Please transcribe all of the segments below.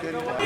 couldn't.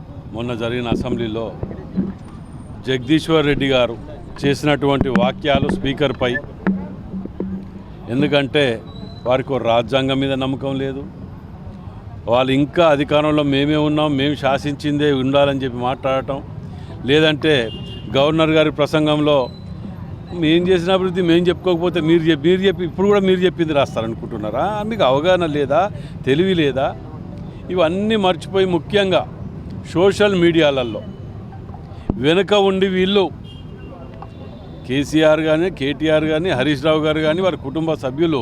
మొన్న జరిగిన అసెంబ్లీలో జగదీశ్వర్ రెడ్డి గారు చేసినటువంటి వాక్యాలు స్పీకర్పై ఎందుకంటే వారికి రాజ్యాంగం మీద నమ్మకం లేదు. వాళ్ళు ఇంకా అధికారంలో మేమే ఉన్నాం మేము శాసించిందే ఉండాలని చెప్పి మాట్లాడటం. లేదంటే గవర్నర్ గారి ప్రసంగంలో మేము చేసిన అభివృద్ధి మేము చెప్పుకోకపోతే మీరు చెప్పి మీరు చెప్పి ఇప్పుడు కూడా మీరు చెప్పింది రాస్తారనుకుంటున్నారా? మీకు అవగాహన లేదా తెలివి లేదా? ఇవన్నీ మర్చిపోయి ముఖ్యంగా సోషల్ మీడియాలలో వెనుక ఉండి వీళ్ళు కేసీఆర్ కానీ కేటీఆర్ కానీ హరీష్ రావు గారు కానీ వారి కుటుంబ సభ్యులు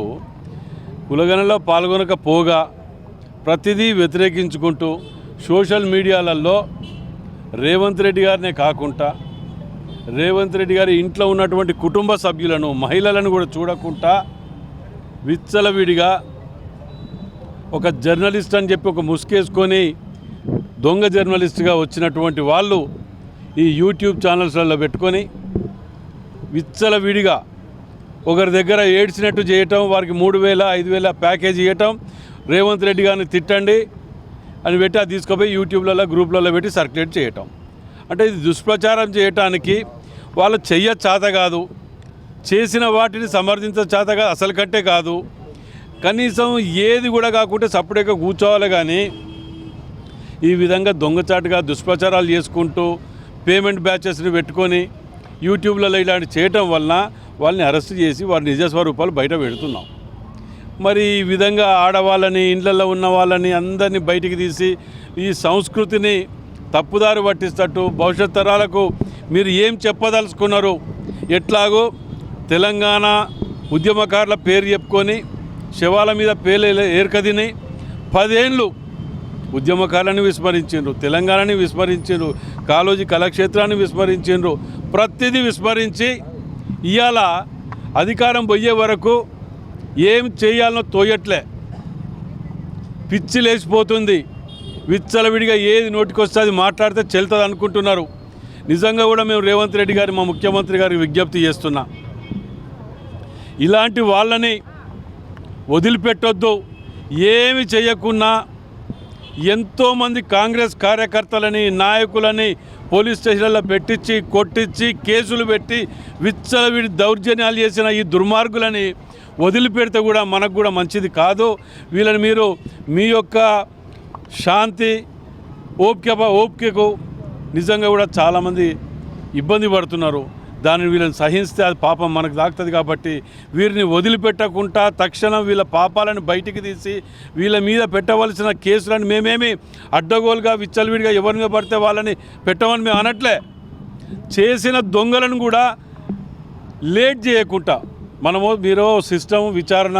కులగణలో పాల్గొనకపోగా ప్రతిదీ వ్యతిరేకించుకుంటూ సోషల్ మీడియాలలో రేవంత్ రెడ్డి గారినే కాకుండా రేవంత్ రెడ్డి గారి ఇంట్లో ఉన్నటువంటి కుటుంబ సభ్యులను మహిళలను కూడా చూడకుండా విచ్చలవిడిగా ఒక జర్నలిస్ట్ అని చెప్పి ఒక ముసుకేసుకొని దొంగ జర్నలిస్టుగా వచ్చినటువంటి వాళ్ళు ఈ యూట్యూబ్ ఛానల్స్లలో పెట్టుకొని విచ్చలవిడిగా ఒకరి దగ్గర ఏడ్చినట్టు చేయటం వారికి మూడు వేల ఐదు వేల ప్యాకేజ్ ఇవ్వటం రేవంత్ రెడ్డి గారిని తిట్టండి అని పెట్టి అది తీసుకుపోయి యూట్యూబ్లలో గ్రూప్లలో పెట్టి సర్క్యులేట్ చేయటం. అంటే ఇది దుష్ప్రచారం చేయటానికి వాళ్ళు చెయ్య చేత కాదు. చేసిన వాటిని సమర్థించ చేత కాదు అసలు కట్టే కాదు. కనీసం ఏది కూడా కాకుంటే సపరేట్గా కూర్చోవాలి కానీ ఈ విధంగా దొంగచాటుగా దుష్ప్రచారాలు చేసుకుంటూ పేమెంట్ బ్యాచెస్ని పెట్టుకొని యూట్యూబ్లలో ఇలాంటి చేయటం వలన వాళ్ళని అరెస్ట్ చేసి వారి నిజ స్వరూపాలు బయట పెడుతున్నాం. మరి ఈ విధంగా ఆడవాళ్ళని ఇండ్లలో ఉన్న వాళ్ళని అందరినీ బయటికి తీసి ఈ సంస్కృతిని తప్పుదారి పట్టిస్తట్టు భవిష్యత్ తరాలకు మీరు ఏం చెప్పదలుచుకున్నారు? ఎట్లాగో తెలంగాణ ఉద్యమకారుల పేరు చెప్పుకొని శవాల మీద పేర్లు ఏర్కదిని పదేళ్ళు ఉద్యమకాలను విస్మరించిండ్రు తెలంగాణని విస్మరించిండ్రు కాలోజీ కళాక్షేత్రాన్ని విస్మరించిండ్రు. ప్రతిదీ విస్మరించి ఇవాళ అధికారం పోయే వరకు ఏం చేయాలనో తోయట్లే. పిచ్చి లేచిపోతుంది. విచ్చలవిడిగా ఏది నోటికొస్తే అది మాట్లాడితే చెల్తుంది అనుకుంటున్నారు. నిజంగా కూడా మేము రేవంత్ రెడ్డి గారి మా ముఖ్యమంత్రి గారికి విజ్ఞప్తి చేస్తున్నా. ఇలాంటి వాళ్ళని వదిలిపెట్టొద్దు. ఏమి చేయకున్నా ఎంతోమంది కాంగ్రెస్ కార్యకర్తలని నాయకులని పోలీస్ స్టేషన్లలో పెట్టించి కొట్టించి కేసులు పెట్టి విచ్చలవిడి దౌర్జన్యాలు చేసిన ఈ దుర్మార్గులని వదిలిపెడితే కూడా మనకు కూడా మంచిది కాదు. వీళ్ళని మీరు మీ యొక్క శాంతి ఓపిక ఓపికకు నిజంగా కూడా చాలామంది ఇబ్బంది పడుతున్నారు. దాన్ని వీళ్ళని సహిస్తే అది పాపం మనకు దాకుతుంది కాబట్టి వీరిని వదిలిపెట్టకుండా తక్షణం వీళ్ళ పాపాలను బయటికి తీసి వీళ్ళ మీద పెట్టవలసిన కేసులను మేమేమి అడ్డగోలుగా విచ్చలవిడిగా ఎవరి మీద పడితే వాళ్ళని పెట్టమని మేము అనట్లే. చేసిన దొంగలను కూడా లేట్ చేయకుండా మనము మీరు సిస్టమ్ విచారణ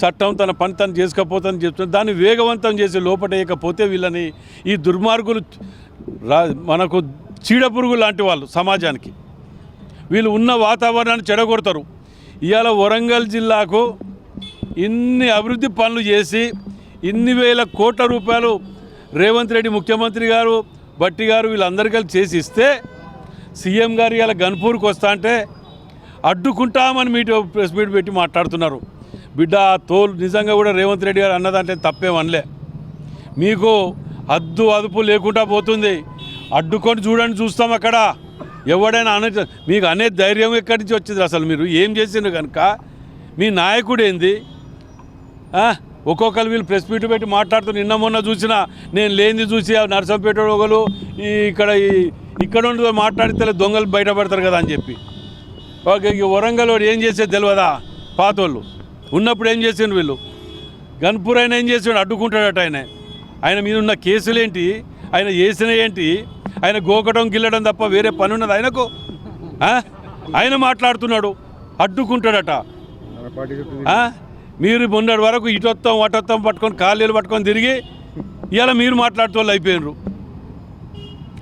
చట్టం తన పని తను చేసుకపోతుందని చెప్తుంది దాన్ని వేగవంతం చేసి లోపటేయకపోతే వీళ్ళని ఈ దుర్మార్గులు మనకు చీడపురుగు లాంటి వాళ్ళు సమాజానికి. వీళ్ళు ఉన్న వాతావరణాన్ని చెడగొడతారు. ఇవాళ వరంగల్ జిల్లాకు ఇన్ని అభివృద్ధి పనులు చేసి ఇన్ని వేల కోట్ల రూపాయలు రేవంత్ రెడ్డి ముఖ్యమంత్రి గారు బట్టి గారు వీళ్ళందరూ కలిసి చేసి ఇస్తే సీఎం గారు ఇలా గన్పూర్కి వస్తా అంటే అడ్డుకుంటామని మీట్ ప్రెస్ మీట్ పెట్టి మాట్లాడుతున్నారు. బిడ్డ తోలు నిజంగా కూడా రేవంత్ రెడ్డి గారు అన్నదంటే తప్పేమనలే మీకు అద్దు అదుపు లేకుండా పోతుంది. అడ్డుకొని చూడండి చూస్తాం అక్కడ. ఎవడైనా అనే మీకు అనే ధైర్యం ఎక్కడి నుంచి వచ్చింది అసలు మీరు? ఏం చేసిండ్రు కనుక? మీ నాయకుడు ఏంది? ఒక్కొక్కరు వీళ్ళు ప్రెస్ మీట్ పెట్టి మాట్లాడుతూ నిన్న మొన్న చూసిన నేను లేనిది చూసి ఆ నర్సంపేట ఒకరు ఈ ఇక్కడ ఈ ఇక్కడ ఉండి మాట్లాడితే దొంగలు బయటపడతారు కదా అని చెప్పి. ఓకే వరంగల్ వాడు ఏం చేసేది తెలియదా? పాతోళ్ళు. ఉన్నప్పుడు ఏం చేసిండు వీళ్ళు? గన్పూర్ ఆయన ఏం చేసాడు? అడ్డుకుంటాడట ఆయన. ఆయన మీద ఉన్న కేసులేంటి? ఆయన చేసిన ఏంటి? ఆయన గోకటం గిల్లడం తప్ప వేరే పని ఉన్నది ఆయనకు? ఆయన మాట్లాడుతున్నాడు. అడ్డుకుంటాడట? మీరు మొన్నటి వరకు ఇటొత్తాం అటొత్తాం పట్టుకొని కాళ్ళు పట్టుకొని తిరిగి ఇవాళ మీరు మాట్లాడుతూ వాళ్ళు అయిపోయినరు.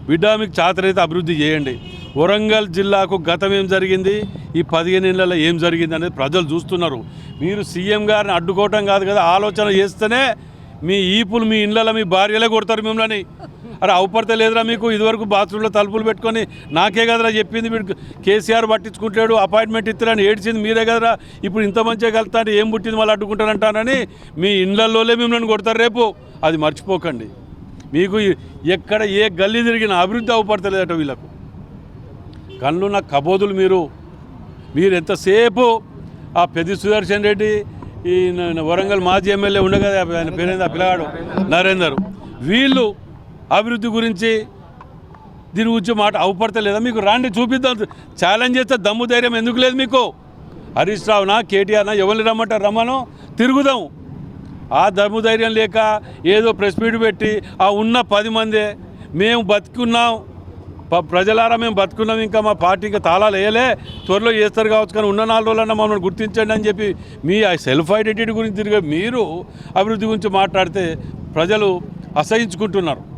బిడ్డ మీకు చాతరైతే అభివృద్ధి చేయండి. వరంగల్ జిల్లాకు గతం ఏం జరిగింది? ఈ పదిహేను ఏళ్ళలో ఏం జరిగింది అనేది ప్రజలు చూస్తున్నారు. మీరు సీఎం గారిని అడ్డుకోవటం కాదు కదా ఆలోచన చేస్తేనే మీ ఈపులు మీ ఇళ్ళలో మీ భార్యలే కొడతారు మిమ్మల్ని. అరే అవపడత లేదురా మీకు ఇదివరకు బాత్రూంలో తలుపులు పెట్టుకొని నాకే కదరా చెప్పింది వీడు. కేసీఆర్ పట్టించుకుంటాడు అపాయింట్మెంట్ ఇస్తారని ఏడ్చింది మీరే కదరా. ఇప్పుడు ఇంత మంచిగా కలుతా అంటే ఏం పుట్టింది మళ్ళీ అడ్డుకుంటారంటానని మీ ఇండ్లలోనే మిమ్మల్ని కొడతారు రేపు. అది మర్చిపోకండి. మీకు ఎక్కడ ఏ గల్లీ తిరిగినా అభివృద్ధి అవపడతలేదట వీళ్ళకు. కళ్ళున్న కబోదులు మీరు. మీరు ఎంతసేపు ఆ పెద్ది సుదర్శన్ రెడ్డి ఈ వరంగల్ మాజీ ఎమ్మెల్యే ఉండగా ఆయన పేరేంది? ఆ పిల్లగాడు నరేందర్. వీళ్ళు అభివృద్ధి గురించి దీని గురించి మాట అవపడతలేదా మీకు? రాండి చూపిద్దాం. ఛాలెంజ్ చేస్తే దమ్ము ధైర్యం ఎందుకు లేదు మీకు? హరీష్ రావునా కేటీఆర్నా? ఎవరిని రమ్మంటారు? రమ్మను తిరుగుదాం. ఆ దమ్ము ధైర్యం లేక ఏదో ప్రెస్ మీట్ పెట్టి ఆ ఉన్న పది మందే మేము బతుకున్నాం. ప్రజలారా మేము బతుకున్నాం. ఇంకా మా పార్టీ ఇంకా తాళాలు వేయలే. త్వరలో చేస్తారు కావచ్చు కానీ ఉన్న నాలుగు రోజులన్నా మమ్మల్ని గుర్తించండి అని చెప్పి మీ ఆ సెల్ఫ్ ఐడెంటిటీ గురించి తిరిగి మీరు అభివృద్ధి గురించి మాట్లాడితే ప్రజలు అసహించుకుంటున్నారు.